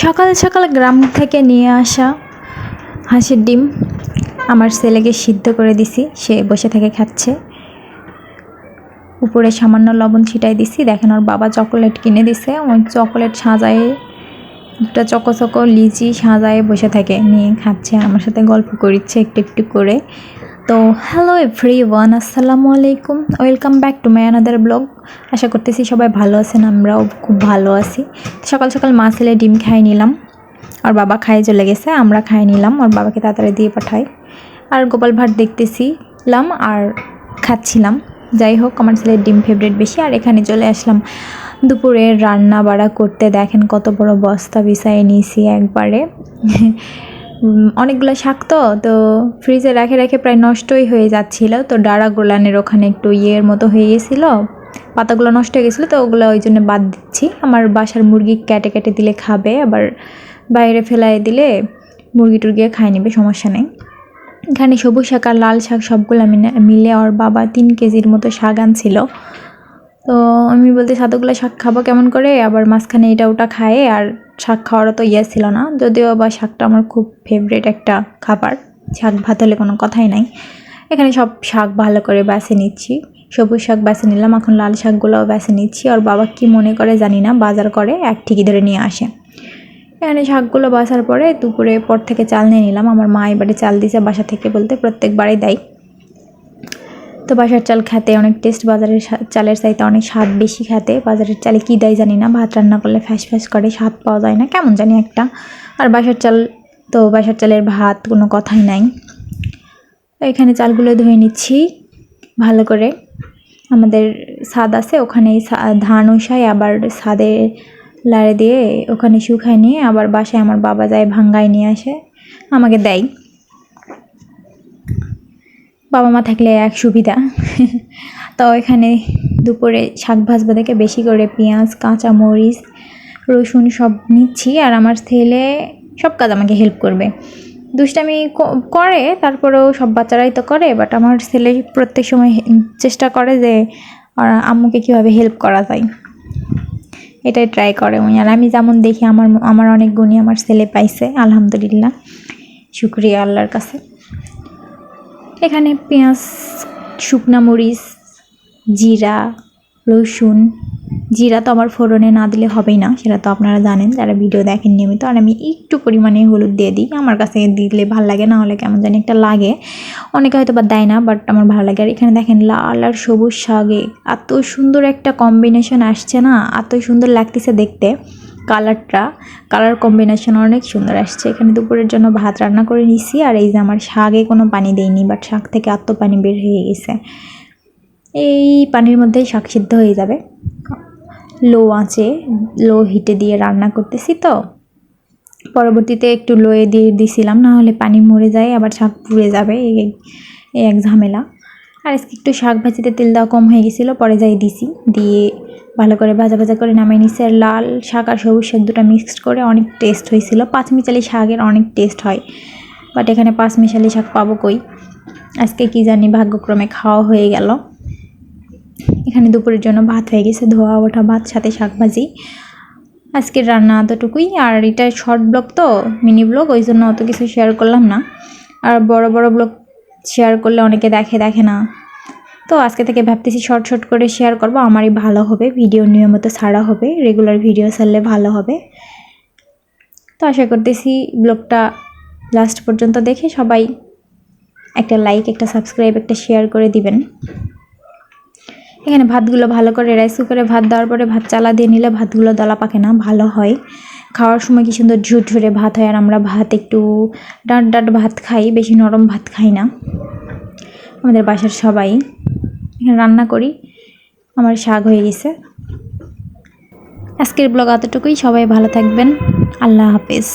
সকাল সকাল গ্রাম থেকে নিয়ে আসা হাঁসের ডিম আমার ছেলেকে সিদ্ধ করে দিছি। সে বসে থেকে খাচ্ছে। উপরে সামান্য লবণ ছিটাই দিছি। দেখেন ওর বাবা চকোলেট কিনে দিছে। ওই চকোলেট সাজায়ে, দুটা চকো চকো লিচি সাজায়ে বসে থাকে নিয়ে খাচ্ছে। আমার সাথে গল্প করিচ্ছে একটু একটু করে। তো হ্যালো এভরি ওয়ান আসসালামু আলাইকুম। Welcome back to my another blog আশা করতেছি সবাই ভালো আছেন, আমরাও খুব ভালো আছি। সকাল সকাল মা ছেলে ডিম খাই নিলাম। আর বাবা খাইয়ে চলে গেছে, আমরা খাই নিলাম। ওর বাবাকে তাড়াতাড়ি দিয়ে পাঠাই। আর গোপাল ভাট দেখতেছিলাম আর খাচ্ছিলাম। যাই হোক, আমার ছেলের ডিম ফেভারিট বেশি। আর এখানে চলে আসলাম দুপুরে রান্না বাড়া করতে। দেখেন কত বড় বস্তা বিছাই নিয়েছি একবারে। অনেকগুলো শাক তো তো ফ্রিজে রেখে রেখে প্রায় নষ্টই হয়ে যাচ্ছিল। তো ডাড়া গোলানের ওখানে একটু ইয়ের মতো হয়ে গেছিল। পাতাগুলো নষ্ট হয়ে গেছিল, তো ওগুলো ওই জন্য বাদ দিচ্ছি। আমার বাসার মুরগি কেটে কেটে দিলে খাবে, আবার বাইরে ফেলাই দিলে মুরগি টুরগিয়ে খাই নেবে, সমস্যা নেই। এখানে সবুজ শাক আর লাল শাক সবগুলো মিলে- মিলে ওর বাবা তিন কেজির মতো শাক আনছিল। তো আমি বলতে সাতগুলো শাক খাব কেমন করে, আবার মাঝখানে এটা ওটা খায়, আর শাক খাওয়ারও তো ইয়ে ছিল না। যদিও বা শাকটা আমার খুব ফেভারিট একটা খাবার। শাক ভাত হলে কোনো কথাই নাই। এখানে সব শাক ভালো করে বেছে নিচ্ছি। সবুজ শাক বেছে নিলাম, এখন লাল শাকগুলোও বেছে নিচ্ছি। আর বাবা কি মনে করে জানি না, বাজার করে এক ঠিকই ধরে নিয়ে আসে। এখানে শাকগুলো বাসার পরে দুপুরে পর থেকে চাল নিয়ে নিলাম। আমার মা এবারে চাল দিছে, বাসা থেকে বলতে প্রত্যেকবারই দেয়। তো বাসার চাল খেতে অনেক টেস্ট বাজারের চালের চাইতে অনেক স্বাদ বেশি খেতে। বাজারের চালে কী দেয় জানি না, ভাত রান্না করলে ফ্যাস ফ্যাস করে, স্বাদ পাওয়া যায় না, কেমন জানি একটা। আর বাসার চাল, তো বাসার চালের ভাত কোনো কথাই নাই। এখানে চালগুলো ধুয়ে নিচ্ছি ভালো করে। আমাদের স্বাদ আছে ওখানে ধান উসাই আবার ছাদে লাড়ে দিয়ে ওখানে শুকায় নিয়ে আবার বাসায় আমার বাবা যায় ভাঙ্গায় নিয়ে আসে, আমাকে দেয়। বাবা মা থাকলে এক সুবিধা। তো এখানে দুপুরে শাক ভাজবা থেকে বেশি করে পেঁয়াজ কাঁচা মরিচ রসুন সব নিচ্ছি আর আমার ছেলে সব কাজ আমাকে হেল্প করবে। দুষ্টামি করে, তারপরেও সব বাচ্চারাই তো করে বাট আমার ছেলে প্রত্যেক সময় চেষ্টা করে যে আম্মুকে কীভাবে হেল্প করা যায়। এটাই ট্রাই করে উনি। আর আমি যেমন দেখি আমার আমার অনেক গুণই আমার ছেলে পাইছে, আলহামদুলিল্লাহ। শুক্রিয়া আল্লাহর কাছে। এখানে পেঁয়াজ, শুকনা মরিচ, জিরা, রসুন। জিরা তো আমার ফোড়নে না দিলে হবেই না, সেটা তো আপনারা জানেন, যারা ভিডিও দেখেন নিয়মিত। আর আমি একটু পরিমাণে হলুদ দিয়ে দিই, আমার কাছে দিলে ভালো লাগে, না হলে কেমন জানি একটা লাগে। অনেকে হয়তো বা দেয় না বাট আমার ভালো লাগে। আর এখানে দেখেন লাল আর সবুজ শাকে এত সুন্দর একটা কম্বিনেশন আসছে না, এত সুন্দর লাগতেছে দেখতে। কালারটা, কালার কম্বিনেশন অনেক সুন্দর আসছে। এখানে দুপুরের জন্য ভাত রান্না করে নিছি আর এই যে আমার শাকে কোনো পানি দেয়নি বাট শাক থেকে এত পানি বের হয়ে গেছে। এই পানির মধ্যেই শাক সিদ্ধ হয়ে যাবে। লো আঁচে, লো হিটে দিয়ে রান্না করতেছি তো। পরবর্তীতে একটু লোয়ে দিয়ে দিছিলাম, না হলে পানি মরে যায়, আবার শাক পুড়ে যাবে, এই এক ঝামেলা। আর আজকে একটু শাক ভাজিতে তেল দেওয়া কম হয়ে গেছিল, পরে যাই দিছি। দিয়ে ভালো করে ভাজা ভাজা করে নামিয়ে নিছি আর লাল শাক আর সবুজ শাক দুটো মিক্সড করে অনেক টেস্ট হয়েছিল। পাঁচমিশালি শাকের অনেক টেস্ট হয় বাট এখানে পাঁচমিশালি শাক পাবো কই? আজকে কি জানি ভাগ্যক্রমে খাওয়া হয়ে গেল। এখানে দুপুরের জন্য ভাত হয়ে গেছে, ধোয়া ওঠা ভাত, সাথে শাক ভাজি। আজকের রান্না এতটুকুই, আর এটা শর্ট ব্লগ তো মিনি ব্লগ ওই জন্য অত কিছু শেয়ার করলাম না। আর বড় বড় ব্লগ শেয়ার করলে অনেকে দেখে দেখে না। তো আজকে থেকে ভাবতেছি শর্ট শর্ট করে শেয়ার করব। আমারই ভালো হবে ভিডিও নিয়মিত ছাড়া হবে রেগুলার ভিডিও ছাড়লে ভালো হবে। তো আশা করতেছি ব্লগটা লাস্ট পর্যন্ত দেখে সবাই একটা লাইক একটা সাবস্ক্রাইব একটা শেয়ার করে দিবেন। এখানে ভাতগুলো ভালো করে রাইস কুকারে ভাত দেওয়ার পরে ভাত চালা দিয়ে নিলে ভাতগুলো দলা পাকে না, ভালো হয়। খাওয়ার সময় কি সুন্দর ঝুরঝুরে ভাত হয় আর আমরা ভাত একটু ডাঁট ডাঁট ভাত খাই, বেশি নরম ভাত খাই না। আমাদের বাসার সবাই। রান্না করি, আমার শাক হয়ে গেছে। আজকের ব্লগ এতটুকুই, সবাই ভালো থাকবেন। আল্লাহ হাফেজ।